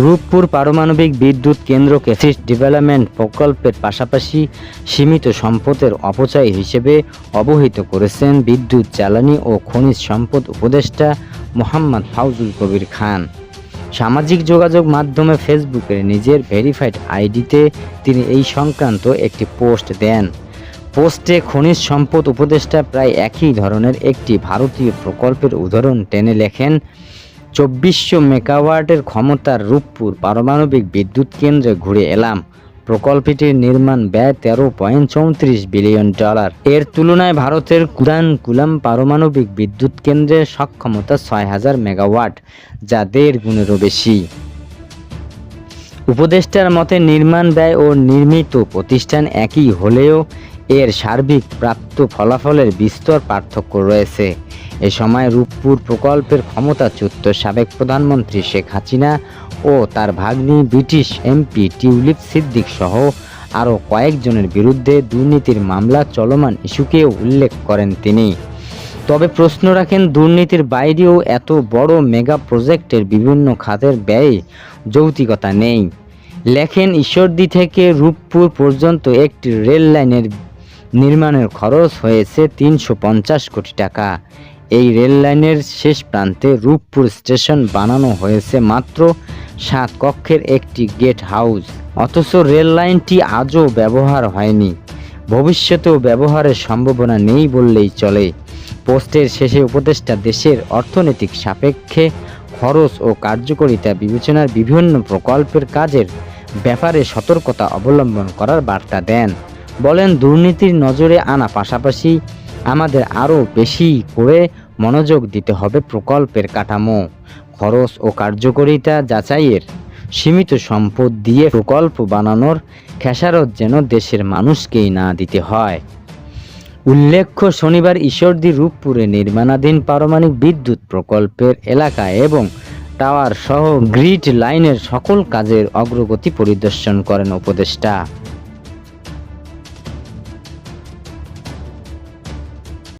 রূপপুর পারমাণবিক বিদ্যুৎ কেন্দ্রকে ফিস ডেভেলপমেন্ট প্রকল্পের পাশাপাশি সীমিত সম্পদের অপচয় হিসেবে অবহিত করেছেন বিদ্যুৎ, জ্বালানি ও খনিজ সম্পদ উপদেষ্টা মোহাম্মদ ফাউজুল কবির খান। সামাজিক যোগাযোগ মাধ্যমে ফেসবুকের নিজের ভেরিফাইড আইডিতে তিনি এই সংক্রান্ত একটি পোস্ট দেন। পোস্টে খনিজ সম্পদ উপদেষ্টা প্রায় একই ধরনের একটি ভারতীয় প্রকল্পের উদাহরণ টেনে লেখেন চব্বিশশো মেগাওয়াটের ক্ষমতার রূপপুর পারমাণবিক বিদ্যুৎ কেন্দ্রে ঘুরে এলাম। প্রকল্পটির নির্মাণ ব্যয় তেরো পয়েন্ট চৌত্রিশ বিলিয়ন ডলার। এর তুলনায় ভারতের কুদানকুলাম পারমাণবিক বিদ্যুৎ কেন্দ্রের সক্ষমতা ছয় হাজার মেগাওয়াট, যা দেড় গুণেরও বেশি। উপদেষ্টার মতে, নির্মাণ ব্যয় ও নির্মিত প্রতিষ্ঠান একই হলেও এর সার্বিক প্রাপ্ত ফলাফলের বিস্তর পার্থক্য রয়েছে। এ সময় রূপপুর প্রকল্পের ক্ষমতাচ্যুত সাবেক প্রধানমন্ত্রী শেখ হাসিনা ও তার ভাগ্নি ব্রিটিশ এমপি টিউলিপ সিদ্দিক সহ আরও কয়েকজনের বিরুদ্ধে দুর্নীতির মামলা চলমান ইস্যুকেও উল্লেখ করেন তিনি। তবে প্রশ্ন রাখেন, দুর্নীতির বাইরেও এত বড় মেগা প্রজেক্টের বিভিন্ন খাতের ব্যয় যৌতিকতা নেই। লেখেন, ঈশ্বরদী থেকে রূপপুর পর্যন্ত একটি রেল লাইনের নির্মাণের খরচ হয়েছে তিনশো পঞ্চাশ কোটি টাকা। এই রেল লাইনের শেষ প্রান্তে রূপপুর স্টেশন বানানো হয়েছে মাত্র সাত কক্ষের একটি গেট হাউস। অথচ রেল লাইনটি আজও ব্যবহার হয়নি। ভবিষ্যতেও ব্যবহারের সম্ভাবনা নেই বললেই চলে। পোস্টের শেষে উপদেষ্টা দেশের অর্থনৈতিক সাপেক্ষে খরচ ও কার্যকারিতা বিবেচনার বিভিন্ন প্রকল্পের কাজের ব্যাপারে সতর্কতা অবলম্বন করার বার্তা দেন। বলেন, দুর্নীতির নজরে আনা পাশাপাশি আমাদের আরও বেশি করে মনোযোগ দিতে হবে প্রকল্পের কাঠামো, খরচ ও কার্যকারিতা যাচাইয়ের। সীমিত সম্পদ দিয়ে প্রকল্প বানানোর খেসারত যেন দেশের মানুষকেই না দিতে হয়। উল্লেখ্য, শনিবার ঈশ্বরদী রূপপুরে নির্মাণাধীন পারমাণবিক বিদ্যুৎ প্রকল্পের এলাকা এবং টাওয়ার সহ গ্রিড লাইনের সকল কাজের অগ্রগতি পরিদর্শন করেন উপদেষ্টা।